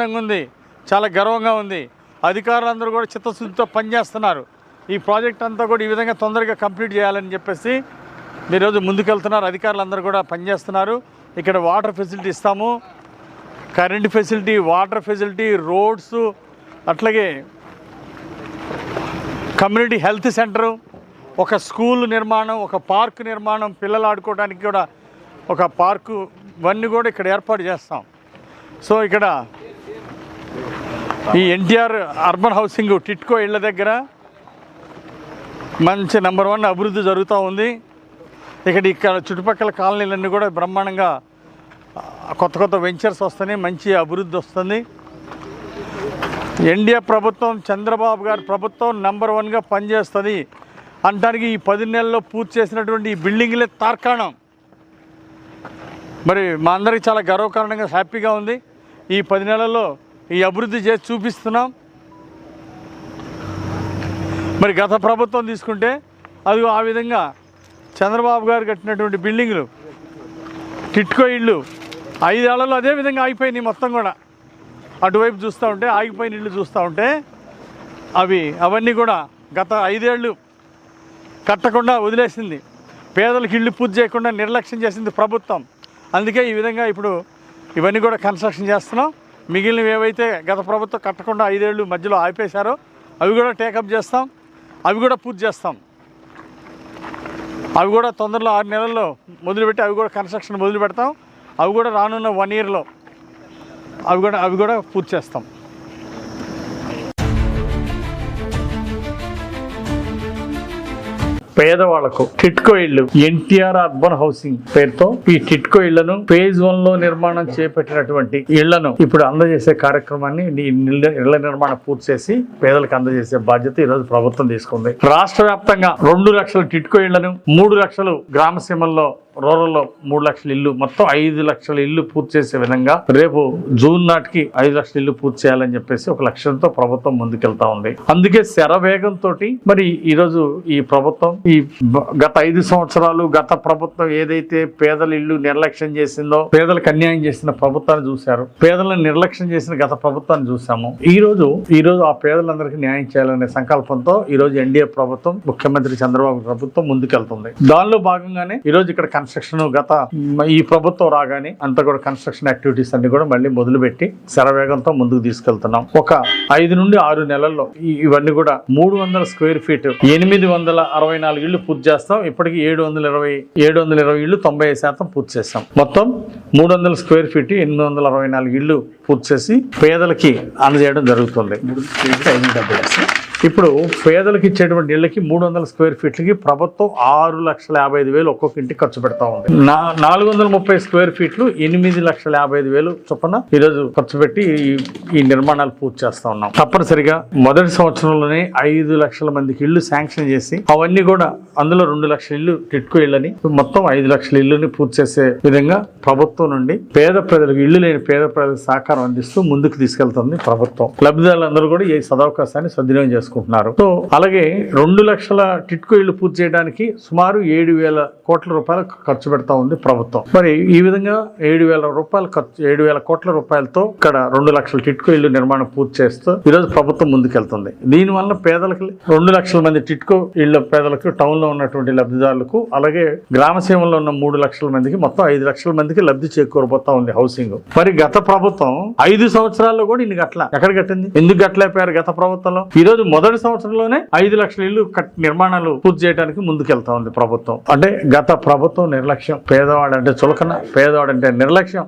ఆనందంగా ఉంది. చాలా గర్వంగా ఉంది. అధికారులందరూ కూడా చిత్తశుద్ధితో పనిచేస్తున్నారు. ఈ ప్రాజెక్ట్ అంతా కూడా ఈ విధంగా తొందరగా కంప్లీట్ చేయాలని చెప్పేసి ఈరోజు ముందుకెళ్తున్నారు. అధికారులందరూ కూడా పనిచేస్తున్నారు. ఇక్కడ వాటర్ ఫెసిలిటీ ఇస్తాము. Current facility water facility roads అట్లాగే కమ్యూనిటీ హెల్త్ సెంటరు ఒక స్కూల్ నిర్మాణం ఒక పార్క్ నిర్మాణం పిల్లలు ఆడుకోవడానికి కూడా ఒక పార్కు ఇవన్నీ కూడా ఇక్కడ ఏర్పాటు చేస్తాం. సో ఇక్కడ ఈ ఎన్టీఆర్ అర్బన్ హౌసింగ్ టిట్కో ఇళ్ళ దగ్గర మంచి నెంబర్ వన్ అభివృద్ధి జరుగుతూ ఉంది. ఇక్కడ ఇక్కడ చుట్టుపక్కల కాలనీలన్నీ కూడా బ్రహ్మాండంగా కొత్త కొత్త వెంచర్స్ వస్తున్నాయి మంచి అభివృద్ధి వస్తుంది. ఎన్డీఏ ప్రభుత్వం చంద్రబాబు గారి ప్రభుత్వం నెంబర్ వన్గా పనిచేస్తుంది. అనడానికి ఈ పది నెలల్లో పూర్తి చేసినటువంటి ఈ బిల్డింగ్లే తార్కాణం. మరి మా అందరికీ చాలా గర్వకారణంగా హ్యాపీగా ఉంది. ఈ పది నెలల్లో ఈ అభివృద్ధి చేసి చూపిస్తున్నాం. మరి గత ప్రభుత్వం తీసుకుంటే అది ఆ విధంగా చంద్రబాబు గారు కట్టినటువంటి బిల్డింగ్లు టిట్కో ఇళ్ళు ఐదేళ్ళలో అదే విధంగా ఆగిపోయినాయి మొత్తం కూడా. అటువైపు చూస్తూ ఉంటే ఆగిపోయిన ఇళ్ళు చూస్తూ ఉంటే అవి అవన్నీ కూడా గత ఐదేళ్ళు కట్టకుండా వదిలేసింది. పేదలకు ఇళ్ళు పూర్తి చేయకుండా నిర్లక్ష్యం చేసింది ప్రభుత్వం. అందుకే ఈ విధంగా ఇప్పుడు ఇవన్నీ కూడా కన్స్ట్రక్షన్ చేస్తున్నాం. మిగిలినవి ఏవైతే గత ప్రభుత్వం కట్టకుండా ఐదేళ్ళు మధ్యలో ఆపేశారో అవి కూడా టేకప్ చేస్తాం అవి కూడా పూర్తి చేస్తాం. అవి కూడా తొందరలో ఆరు నెలల్లో మొదలుపెట్టి అవి కూడా కన్స్ట్రక్షన్ మొదలు పెడతాం అవి కూడా రానున్న వన్ ఇయర్లో అవి కూడా అవి కూడా పూర్తి చేస్తాం. పేదవాళ్ళకు టిట్కో ఇళ్ళు ఎన్టీఆర్ అర్బన్ హౌసింగ్ పేరుతో ఈ టిట్కో ఇళ్ళను ఫేజ్ వన్లో నిర్మాణం చేపట్టినటువంటి ఇళ్ళను ఇప్పుడు అందజేసే కార్యక్రమాన్ని ఇళ్ళ- ఇళ్ళ నిర్మాణం పూర్తి చేసి పేదలకు అందజేసే బాధ్యత ఈ రోజు ప్రభుత్వం తీసుకుంది. రాష్ట్ర వ్యాప్తంగా రెండు లక్షల టిట్కో ఇళ్ళను మూడు లక్షలు గ్రామ సీమల్లో రూరల్లో మూడు లక్షల ఇల్లు మొత్తం ఐదు లక్షల ఇల్లు పూర్తి చేసే విధంగా రేపు జూన్ నాటికి ఐదు లక్షల ఇల్లు పూర్తి చేయాలని చెప్పేసి ఒక లక్ష్యంతో ప్రభుత్వం ముందుకెళ్తా ఉంది. అందుకే శరవేగంతో మరి ఈరోజు ఈ ప్రభుత్వం ఈ గత ఐదు సంవత్సరాలు గత ప్రభుత్వం ఏదైతే పేదల ఇల్లు నిర్లక్ష్యం చేసిందో పేదలకు అన్యాయం చేసిన ప్రభుత్వాన్ని చూశారు. పేదలను నిర్లక్ష్యం చేసిన గత ప్రభుత్వాన్ని చూసాము ఈ రోజు ఈ రోజు ఆ పేదలందరికీ న్యాయం చేయాలనే సంకల్పంతో ఈ రోజు ఎన్డీఏ ప్రభుత్వం ముఖ్యమంత్రి చంద్రబాబు ప్రభుత్వం ముందుకెళ్తుంది. దానిలో భాగంగానే ఈ రోజు ఇక్కడ కన్స్ట్రక్షన్ గత ఈ ప్రభుత్వం రాగానే అంతా కూడా కన్స్ట్రక్షన్ యాక్టివిటీస్ అన్ని కూడా మళ్ళీ మొదలుపెట్టి శరవేగంతో ముందుకు తీసుకెళ్తున్నాం. ఒక ఐదు నుండి ఆరు నెలల్లో ఇవన్నీ కూడా మూడు వందల స్క్వేర్ ఫీట్ ఎనిమిది వందల అరవై నాలుగు ఇళ్ళు పూర్తి చేస్తాం. ఇప్పటికి ఏడు వందల ఇరవై ఏడు వందల ఇరవై ఇళ్ళు తొంభై శాతం పూర్తి చేస్తాం. మొత్తం మూడు వందల స్క్వేర్ ఫీట్ ఎనిమిది వందల అరవై నాలుగు ఇళ్ళు పూర్తి చేసి పేదలకి అందజేయడం జరుగుతుంది. ఇప్పుడు పేదలకు ఇచ్చేటువంటి ఇళ్ళకి మూడు వందల స్క్వేర్ ఫీట్లకి ప్రభుత్వం ఆరు లక్షల యాభై ఐదు వేలు ఒక్కొక్క ఇంటికి ఖర్చు పెడతా ఉంది. నా నాలుగు వందల ముప్పై స్క్వేర్ ఫీట్లు ఎనిమిది లక్షల యాభై ఐదు వేలు చొప్పున ఈరోజు ఖర్చు పెట్టి ఈ- ఈ నిర్మాణాలు పూర్తి చేస్తా ఉన్నాం. తప్పనిసరిగా మొదటి సంవత్సరంలోనే ఐదు లక్షల మందికి ఇల్లు శాంక్షన్ చేసి అవన్నీ కూడా అందులో రెండు లక్షల ఇల్లు టిట్కో ఇళ్ళని మొత్తం ఐదు లక్షల ఇల్లుని పూర్తి చేసే విధంగా ప్రభుత్వం నుండి పేద ప్రజలకు ఇల్లు లేని పేద ప్రజలకు సహకారం అందిస్తూ ముందుకు తీసుకెళ్తుంది ప్రభుత్వం. లబ్ధిదారులందరూ కూడా ఈ సదవకాశాన్ని సద్వినియోగం చేసుకుంటున్నారు సో అలాగే రెండు లక్షల టిట్కో ఇల్లు పూర్తి చేయడానికి సుమారు ఏడు వేల కోట్ల రూపాయలు ఖర్చు పెడతా ఉంది ప్రభుత్వం. మరి ఈ విధంగా ఏడు వేల రూపాయలు ఖర్చు ఏడు వేల కోట్ల రూపాయలతో ఇక్కడ రెండు లక్షల టిట్కో ఇల్లు నిర్మాణం పూర్తి చేస్తూ ఈరోజు ప్రభుత్వం ముందుకెళ్తుంది. దీనివల్ల పేదలకు రెండు లక్షల మంది టిట్కో ఇళ్ళ పేదలకు టౌన్లో ఉన్నటువంటి లబ్ధిదారులకు అలాగే గ్రామ సీమలో ఉన్న మూడు లక్షల మందికి మొత్తం ఐదు లక్షల మందికి లబ్ధి చేకూరబోతా ఉంది హౌసింగ్. మరి గత ప్రభుత్వం ఐదు సంవత్సరాల్లో కూడా ఇన్ని గట్ల ఎక్కడ కట్టింది? ఎందుకు గట్లయిపోయారు గత ప్రభుత్వంలో? ఈ రోజు మొదటి సంవత్సరంలోనే ఐదు లక్షల ఇల్లు కట్- నిర్మాణాలు పూర్తి చేయడానికి ముందుకెళ్తా ఉంది ప్రభుత్వం. అంటే గత ప్రభుత్వం నిర్లక్ష్యం పేదవాడు అంటే చులకన పేదవాడు అంటే నిర్లక్ష్యం.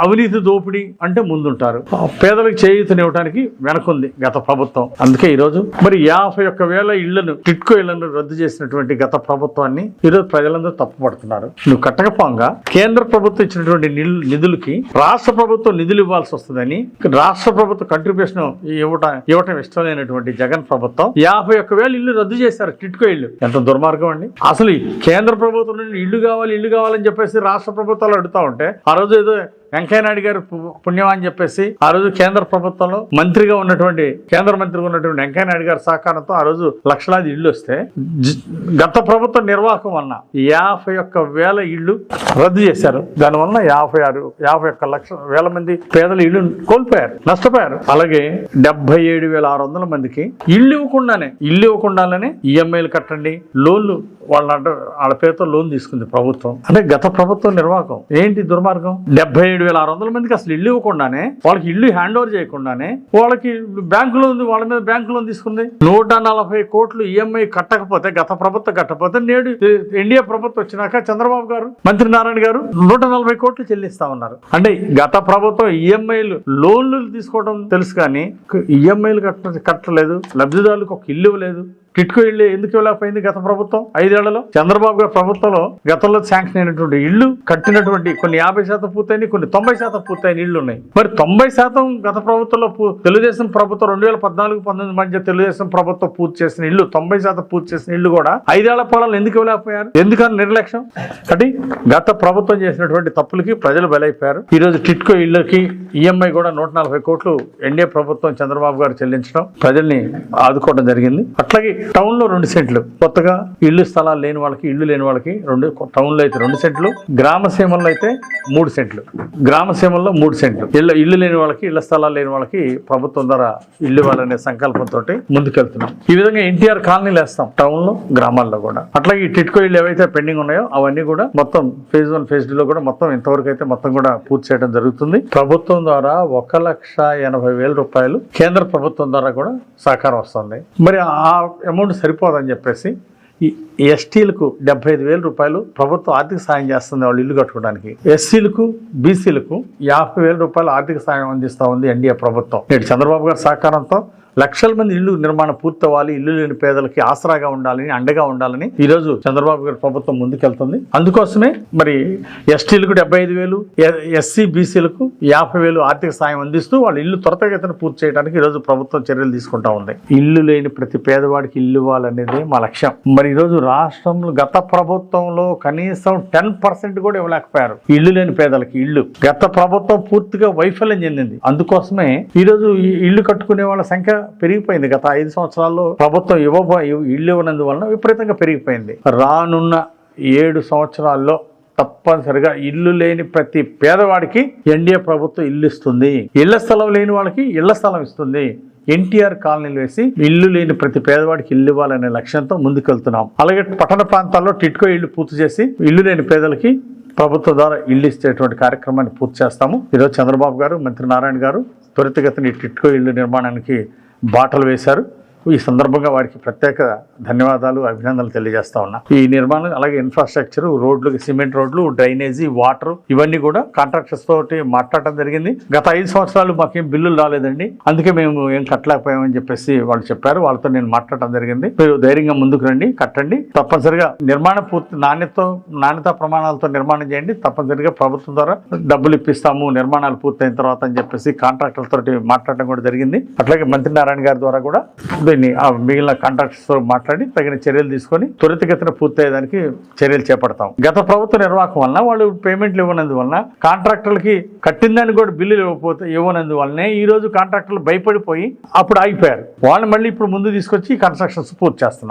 అవినీతి దోపిడీ అంటే ముందుంటారు. పేదలకు చేయూతనివ్వడానికి వెనకుంది గత ప్రభుత్వం. అందుకే ఈరోజు మరి యాభై ఒక్క వేల ఇళ్ళను టిట్కో ఇళ్ళను రద్దు చేసినటువంటి గత ప్రభుత్వాన్ని ఈరోజు ప్రజలందరూ తప్పుపడుతున్నారు. నువ్వు కట్టకపోగా కేంద్ర ప్రభుత్వం ఇచ్చినటువంటి నిల్- నిధులకి రాష్ట్ర ప్రభుత్వం నిధులు ఇవ్వాల్సి వస్తుందని రాష్ట్ర ప్రభుత్వ కంట్రిబ్యూషన్ ఇవ్వటం ఇవ్వటం ఇష్టం లేనటువంటి జగన్ ప్రభుత్వం యాభై ఒక్క వేల ఇల్లు రద్దు చేశారు టిట్కో ఇల్లు. ఎంత దుర్మార్గం అండి? అసలు కేంద్ర ప్రభుత్వం నుండి ఇల్లు కావాలి ఇల్లు కావాలని చెప్పేసి రాష్ట్ర ప్రభుత్వాలు అడుగుతా ఉంటే ఆ రోజు ఏదో వెంకయ్య నాయుడు గారు పు- పుణ్యం అని చెప్పేసి ఆ రోజు కేంద్ర ప్రభుత్వంలో మంత్రిగా ఉన్నటువంటి కేంద్ర మంత్రిగా ఉన్నటువంటి వెంకయ్యనాయుడు గారి సహకారంతో ఆ రోజు లక్షలాది ఇళ్ళు వస్తే జ- గత ప్రభుత్వ నిర్వాహకం వలన యాభై ఒక్క వేల ఇళ్ళు రద్దు చేశారు. దానివల్ల యాభై ఆరు యాభై ఒక్క లక్ష వేల మంది పేదల ఇళ్ళు కోల్పోయారు నష్టపోయారు. అలాగే డెబ్బై ఏడు వేల ఆరు వందల మందికి ఇల్లు ఇవ్వకుండానే ఇల్లు ఇవ్వకుండానే ఈఎంఐలు కట్టండి లోన్లు వాళ్ళ వాళ్ళ పేరుతో లోన్ తీసుకుంది ప్రభుత్వం. అంటే గత ప్రభుత్వం నిర్వాహకం. ఏంటి దుర్మార్గం? డెబ్బై ఏడు వేల ఆరు వందల మందికి అసలు ఇల్లు ఇవ్వకుండానే వాళ్ళకి ఇల్లు హ్యాండ్ ఓవర్ చేయకుండానే వాళ్ళకి బ్యాంకు లోన్ వాళ్ళ మీద బ్యాంకు లోన్ తీసుకుంది. నూట నలభై కోట్లు ఈఎంఐ కట్టకపోతే గత ప్రభుత్వం కట్టకపోతే నేడు ఎన్డీఏ ప్రభుత్వం వచ్చినాక చంద్రబాబు గారు మంత్రి నారాయణ గారు నూట నలభై కోట్లు చెల్లిస్తా ఉన్నారు. అంటే గత ప్రభుత్వం ఈఎంఐలు లోన్లు తీసుకోవడం తెలుసు కానీ ఈఎంఐలు కట్ట కట్టలేదు లబ్ధిదారులకు ఒక ఇల్లు ఇవ్వలేదు. టిట్కో ఇల్లు ఎందుకు ఇవ్వలేకపోయింది గత ప్రభుత్వం? ఐదేళ్ళలో? చంద్రబాబు గారి ప్రభుత్వంలో గతంలో శాంక్షన్ అయినటువంటి ఇల్లు కట్టినటువంటి కొన్ని యాభై శాతం పూర్తయిన కొన్ని తొంభై శాతం పూర్తయిన ఇళ్ళు ఉన్నాయి. మరి తొంభై శాతం గత ప్రభుత్వంలో పూ- తెలుగుదేశం ప్రభుత్వం రెండు వేల పద్నాలుగు పంతొమ్మిది మధ్య తెలుగుదేశం ప్రభుత్వం పూర్తి చేసిన ఇల్లు తొంభై శాతం పూర్తి చేసిన ఇల్లు కూడా ఐదేళ్ళ పాలన ఎందుకు ఇవ్వలేకపోయారు? ఎందుకని నిర్లక్ష్యం? అంటే గత ప్రభుత్వం చేసినటువంటి తప్పులకి ప్రజలు బలైపోయారు. ఈ రోజు టిట్కో ఇళ్ళకి ఈఎంఐ కూడా నూట నలభై కోట్లు ఎన్డీఏ ప్రభుత్వం చంద్రబాబు గారు చెల్లించడం ప్రజల్ని ఆదుకోవడం జరిగింది. అట్లాగే టౌన్లో రెండు సెంట్లు. కొత్తగా ఇల్లు స్థలాలు లేని వాళ్ళకి ఇల్లు లేని వాళ్ళకి రెండు టౌన్లో అయితే రెండు సెంట్లు గ్రామ సీమల్లో అయితే మూడు సెంట్లు. గ్రామ సీమల్లో మూడు సెంట్లు. ఇళ్ళ ఇల్లు లేని వాళ్ళకి ఇళ్ళ స్థలాలు లేని వాళ్ళకి ప్రభుత్వం ద్వారా ఇల్లు ఇవ్వాలనే సంకల్పంతో ముందుకెళ్తున్నాం. ఈ విధంగా ఎన్టీఆర్ కాలనీలు వేస్తాం టౌన్లో గ్రామాల్లో కూడా. అట్లాగే ఈ టిట్కో ఇల్లు ఏవైతే పెండింగ్ ఉన్నాయో అవన్నీ కూడా మొత్తం ఫేజ్ వన్ ఫేజ్లో కూడా మొత్తం ఇంతవరకు అయితే మొత్తం కూడా పూర్తి చేయడం జరుగుతుంది. ప్రభుత్వం ద్వారా ఒక లక్ష ఎనభై వేల రూపాయలు కేంద్ర ప్రభుత్వం ద్వారా కూడా సహకారం వస్తుంది. మరి ఆ అమౌంట్ సరిపోదని చెప్పేసి ఈ ఎస్టీలకు డెబ్బై ఐదు వేల రూపాయలు ప్రభుత్వం ఆర్థిక సాయం చేస్తుంది వాళ్ళు ఇల్లు కట్టుకోవడానికి. ఎస్సీలకు బీసీలకు యాభై వేల రూపాయలు ఆర్థిక సాయం అందిస్తూ ఉంది ఎన్డీఏ ప్రభుత్వం. నేడు చంద్రబాబు గారి సహకారంతో లక్షల మంది ఇల్లు నిర్మాణం పూర్తవ్వాలి ఇల్లు లేని పేదలకి ఆసరాగా ఉండాలని అండగా ఉండాలని ఈ రోజు చంద్రబాబు గారి ప్రభుత్వం ముందుకెళ్తుంది. అందుకోసమే మరి ఎస్టీలకు డెబ్బై ఐదు వేలు ఎస్సీ బీసీలకు యాభై వేలు ఆర్థిక సాయం అందిస్తూ వాళ్ళ ఇల్లు త్వరితగతిన పూర్తి చేయడానికి ఈ రోజు ప్రభుత్వం చర్యలు తీసుకుంటా ఉంది. ఇల్లు లేని ప్రతి పేదవాడికి ఇల్లు ఇవ్వాలనేది మా లక్ష్యం. మరి ఈరోజు రాష్ట్రంలో గత ప్రభుత్వంలో కనీసం టెన్ పర్సెంట్ కూడా ఇవ్వలేకపోయారు. ఇల్లు లేని పేదలకి ఇల్లు. గత ప్రభుత్వం పూర్తిగా వైఫల్యం చెందింది. అందుకోసమే ఈరోజు ఈ ఇల్లు కట్టుకునే వాళ్ళ సంఖ్య పెరిగిపోయింది. గత ఐదు సంవత్సరాల్లో ప్రభుత్వం ఇవ్వబో ఇల్లు ఇవ్వనందువలన విపరీతంగా పెరిగిపోయింది. రానున్న ఏడు సంవత్సరాల్లో తప్పనిసరిగా ఇల్లు లేని ప్రతి పేదవాడికి ఎన్డీఏ ప్రభుత్వం ఇల్లు ఇస్తుంది. ఇళ్ళ స్థలం లేని వాళ్ళకి ఇళ్ళ స్థలం ఇస్తుంది. ఎన్టీఆర్ కాలనీలు వేసి ఇల్లు లేని ప్రతి పేదవాడికి ఇల్లు ఇవ్వాలనే లక్ష్యంతో ముందుకెళ్తున్నాం. అలాగే పట్టణ ప్రాంతాల్లో టిట్కో ఇల్లు పూర్తి చేసి ఇల్లు లేని పేదలకి ప్రభుత్వం ద్వారా ఇల్లు ఇచ్చేటువంటి కార్యక్రమాన్ని పూర్తి చేస్తాము. ఈరోజు చంద్రబాబు గారు మంత్రి నారాయణ గారు త్వరితగతిని టిట్కో ఇల్లు నిర్మాణానికి బాటలు వేశారు. ఈ సందర్భంగా వారికి ప్రత్యేక ధన్యవాదాలు అభినందనలు తెలియజేస్తా ఉన్నా. ఈ నిర్మాణం అలాగే ఇన్ఫ్రాస్ట్రక్చర్ రోడ్లు సిమెంట్ రోడ్లు డ్రైనేజీ వాటర్ ఇవన్నీ కూడా కాంట్రాక్టర్స్ తోటి మాట్లాడటం జరిగింది. గత ఐదు సంవత్సరాలు మాకేం బిల్లులు రాలేదండి. అందుకే మేము ఏం కట్టలేకపోయామని చెప్పేసి వాళ్ళు చెప్పారు. వాళ్ళతో నేను మాట్లాడటం జరిగింది. మీరు ధైర్యంగా ముందుకు రండి కట్టండి. తప్పనిసరిగా నిర్మాణ పూర్తి నాణ్యత నాణ్యత ప్రమాణాలతో నిర్మాణం చేయండి. తప్పనిసరిగా ప్రభుత్వం ద్వారా డబ్బులు ఇప్పిస్తాము నిర్మాణాలు పూర్తయిన తర్వాత అని చెప్పేసి కాంట్రాక్టర్లతో మాట్లాడటం మాట్లాడడం కూడా జరిగింది. అట్లాగే మంత్రి నారాయణ గారి ద్వారా కూడా దీన్ని ఆ మిగిలిన కాంట్రాక్టర్స్ మాట్లాడి తగిన చర్యలు తీసుకొని త్వరితగతిన పూర్తయ్యేదానికి చర్యలు చేపడతాం. గత ప్రభుత్వ నిర్వాహకం వలన వాళ్ళు పేమెంట్లు ఇవ్వనందువలన కాంట్రాక్టర్లకి కట్టిందానికి కూడా బిల్లులు ఇవ్వకపోతే ఇవ్వనందువల్లనే వలనే ఈరోజు కాంట్రాక్టర్లు భయపడిపోయి అప్పుడు ఆగిపోయారు. వాళ్ళు మళ్ళీ ఇప్పుడు ముందు తీసుకొచ్చి కన్స్ట్రక్షన్స్ పూర్తి చేస్తున్నారు.